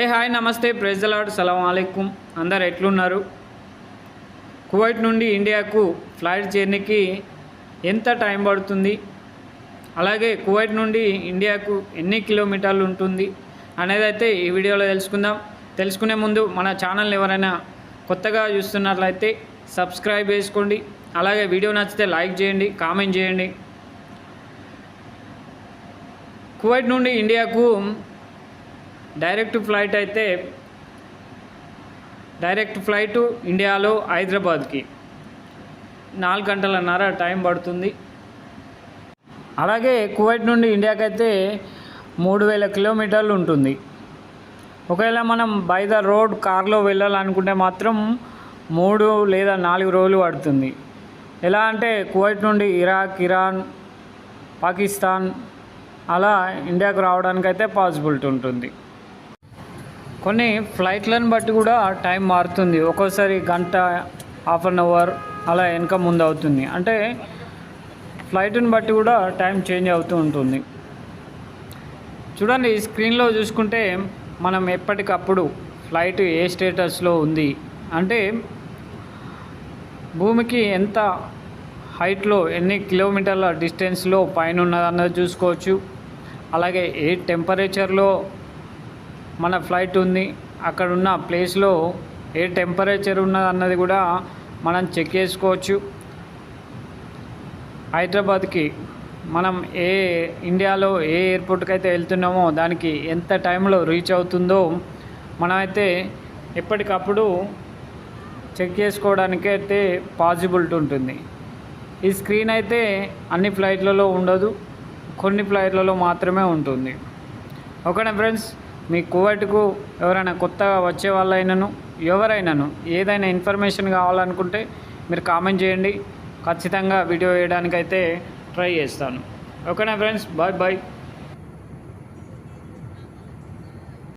ఏ hi నమస్తే ప్రెజలాడ్ సలాం అలైకుం. అందరు ఎట్లున్నారు? కువైట్ నుండి ఇండియాకు ఫ్లైట్ జర్నీకి ఎంత టైం పడుతుంది? అలాగే కువైట్ నుండి ఇండియాకు ఎన్ని కిలోమీటర్లు ఉంటుంది అనేది అయితే ఈ వీడియోలో తెలుసుకుందాం. తెలుసుకునే ముందు మన ఛానల్ ఎవరైనా కొత్తగా చూస్తున్నట్లయితే సబ్స్క్రైబ్ చేసుకోండి. అలాగే వీడియో నచ్చితే లైక్ చేయండి కామెంట్ చేయండి. కువైట్ నుండి ఇండియాకు డైరెక్ట్ ఫ్లైట్ అయితే డైరెక్ట్ ఫ్లైట్ ఇండియాలో హైదరాబాద్కి. నాలుగు గంటలన్నర టైం పడుతుంది. అలాగే కువైట్ నుండి ఇండియాకి అయితే మూడు వేల కిలోమీటర్లు ఉంటుంది. ఒకవేళ మనం బై ద రోడ్ కార్లో వెళ్ళాలనుకుంటే మాత్రం మూడు లేదా నాలుగు రోజులు పడుతుంది. ఎలా అంటే కువైట్ నుండి ఇరాక్ ఇరాన్ పాకిస్తాన్ అలా ఇండియాకు రావడానికైతే పాసిబిలిటీ ఉంటుంది. కొన్ని ఫ్లైట్లను బట్టి కూడా టైం మారుతుంది. ఒక్కోసారి గంట హాఫ్ అన్ అవర్ అలా వెనక ముందు అవుతుంది. అంటే ఫ్లైట్ని బట్టి కూడా టైం చేంజ్ అవుతూ ఉంటుంది. చూడండి స్క్రీన్లో చూసుకుంటే మనం ఎప్పటికప్పుడు ఫ్లైట్ ఏ స్టేటస్లో ఉంది? అంటే భూమికి ఎంత హైట్లో ఎన్ని కిలోమీటర్ల డిస్టెన్స్లో పైన ఉన్నదన్నది చూసుకోవచ్చు. అలాగే ఏ టెంపరేచర్లో మన ఫ్లైట్ ఉంది. అక్కడ ఉన్న ప్లేస్లో ఏ టెంపరేచర్ ఉన్నది అన్నది కూడా మనం చెక్ చేసుకోవచ్చు. హైదరాబాద్కి మనం ఏ ఇండియాలో ఏ ఎయిర్పోర్ట్కి అయితే వెళ్తున్నామో దానికి ఎంత టైంలో రీచ్ అవుతుందో మనమైతే ఎప్పటికప్పుడు చెక్ చేసుకోవడానికి అయితే పాసిబిలిటీ ఉంటుంది. ఈ స్క్రీన్ అయితే అన్ని ఫ్లైట్లలో ఉండదు. కొన్ని ఫ్లైట్లలో మాత్రమే ఉంటుంది. ఓకేనా ఫ్రెండ్స్? మీ కువైట్కు ఎవరైనా కొత్తగా వచ్చే వాళ్ళైనను ఎవరైనాను ఏదైనా ఇన్ఫర్మేషన్ కావాలనుకుంటే మీరు కామెంట్ చేయండి. ఖచ్చితంగా వీడియో వేయడానికైతే ట్రై చేస్తాను. ఓకేనా ఫ్రెండ్స్? Bye bye.